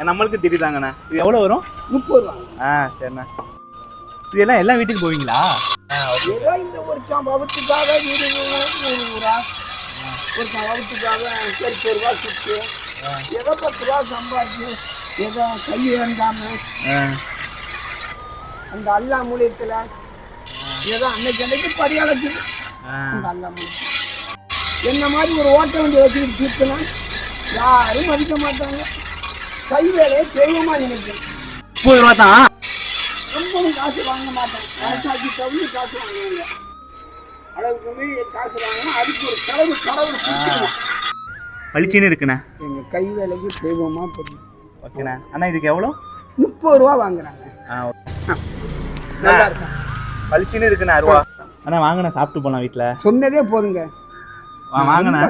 நம்மளுக்கு தெரியுதாங்கண்ணா இது எவ்வளோ வரும்? முப்பது ரூபா. ஆ சரிண்ணா. இது எல்லாம் எல்லா வீட்டுக்கு போவீங்களா? ஏதோ இந்த ஒரு சம்பவத்துக்காக வீடு நூறு ரூபா ஒரு சம்பவத்துக்காக சரி சரி ரூபா சுற்று ஏதோ பத்து ரூபா சம்பாதிச்சு ஏதோ கை வேண்டாம அந்த அல்லா மூலியத்தில் ஏதோ அன்னைக்கு அன்னைக்கு பரிகாலத்துக்கு அந்த அல்லா மூலியம் என்ன மாதிரி ஒரு ஓட்ட வண்டி வச்சுக்கிட்டு சுற்றினா யாரும் மதிக்க மாட்டாங்க. கை வேலையை தெய்வமா நினைக்கிறேன். முப்பது ரூபா தான் ரொம்பவும் காசு வாங்க அரசாட்சி தவிர காசு வாங்குவாங்க. அளவுக்கு மீறி காசு வாங்கினா அதுக்கு ஒரு கடவுள் கடவுள். பளிச்சுன்னு இருக்குண்ணே. எங்க கை வேலைக்கு தெய்வமா தெரியும் ஓகேண்ணா. அண்ணா இதுக்கு எவ்வளோ? முப்பது ரூபா வாங்குறாங்க. ஆ ஓகே நல்லா இருக்கும் பளிச்சுன்னு இருக்குண்ணா அருவா. அண்ணா வாங்கண்ணா சாப்பிட்டு போகலாம் வீட்டில் சொன்னதே போதுங்க. வாங்கண்ணா.